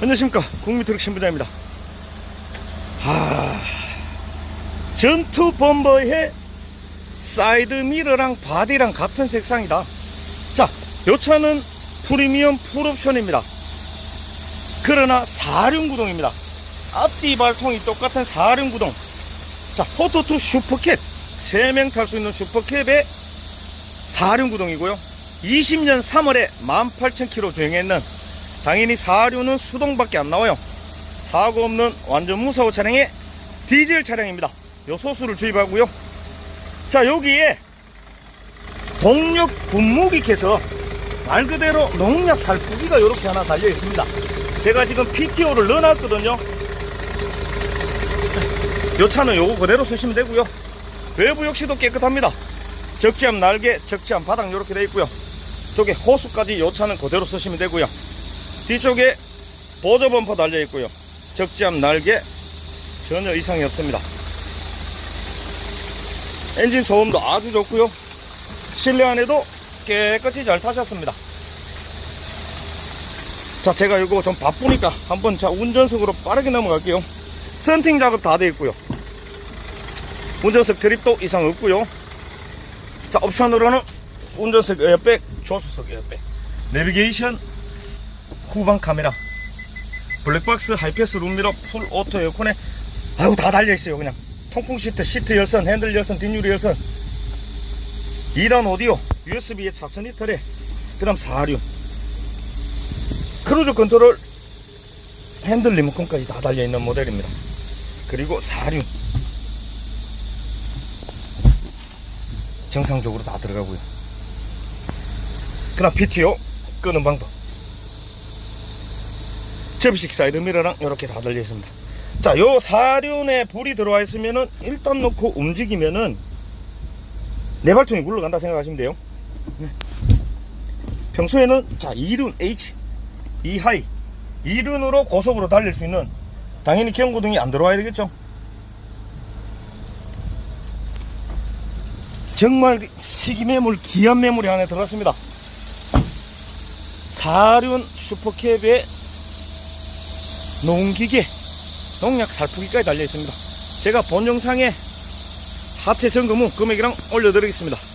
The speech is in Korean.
안녕하십니까. 국민트럭 신부장입니다. 하... 전투 범버의 사이드 미러랑 바디랑 같은 색상이다. 자요 차는 프리미엄 풀옵션입니다. 그러나 4륜 구동입니다. 앞뒤 발통이 똑같은 4륜 구동. 자 포토2 슈퍼캡. 3명 탈 수 있는 슈퍼캡의 4륜 구동이고요. 20년 3월에 18,000km 주행했는 당연히 사륜은 수동밖에 안 나와요. 사고 없는 완전 무사고 차량의 디젤 차량입니다. 요 소수를 주입하고요. 자 여기에 동력 분무기께서 말 그대로 농약 살포기가 이렇게 하나 달려 있습니다. 제가 지금 PTO를 넣어놨거든요. 요 차는 요거 그대로 쓰시면 되고요. 외부 역시도 깨끗합니다. 적재함 날개, 적재함 바닥 이렇게 되어 있고요. 쪽에 호수까지 요 차는 그대로 쓰시면 되고요. 뒤쪽에 보조 범퍼 달려 있고요. 적재함 날개 전혀 이상이 없습니다. 엔진 소음도 아주 좋고요. 실내 안에도 깨끗이 잘 타셨습니다. 자, 제가 이거 좀 바쁘니까 한번 자 운전석으로 빠르게 넘어갈게요. 썬팅 작업 다 돼 있고요. 운전석 드립도 이상 없고요. 자, 옵션으로는 운전석 에어백, 조수석 에어백, 내비게이션, 후방 카메라, 블랙박스, 하이패스 룸미러, 풀 오토 에어컨에 아이고 다 달려 있어요 그냥 통풍 시트, 시트 열선, 핸들 열선, 뒷유리 열선, 2단 오디오, USB에 차선 이털에 그 다음 4류, 크루즈 컨트롤, 핸들 리모컨까지 다 달려 있는 모델입니다. 그리고 4류 정상적으로 다 들어가고요. 그다음 PTO 끄는 방법. 접이식 사이드 미러랑 이렇게 다 달려 있습니다. 자, 요 사륜에 불이 들어와 있으면은 일단 놓고 움직이면은 네 발통이 굴러간다 생각하시면 돼요. 네. 평소에는 자 2륜 H, 2하이, 2륜으로 고속으로 달릴 수 있는 당연히 경고등이 안 들어와야 되겠죠. 정말 시기 매물 기한 매물이 안에 들어갔습니다. 4륜 슈퍼캡에 농기계, 농약 살포기까지 달려 있습니다. 제가 본 영상에 하태 점검 후 금액이랑 올려드리겠습니다.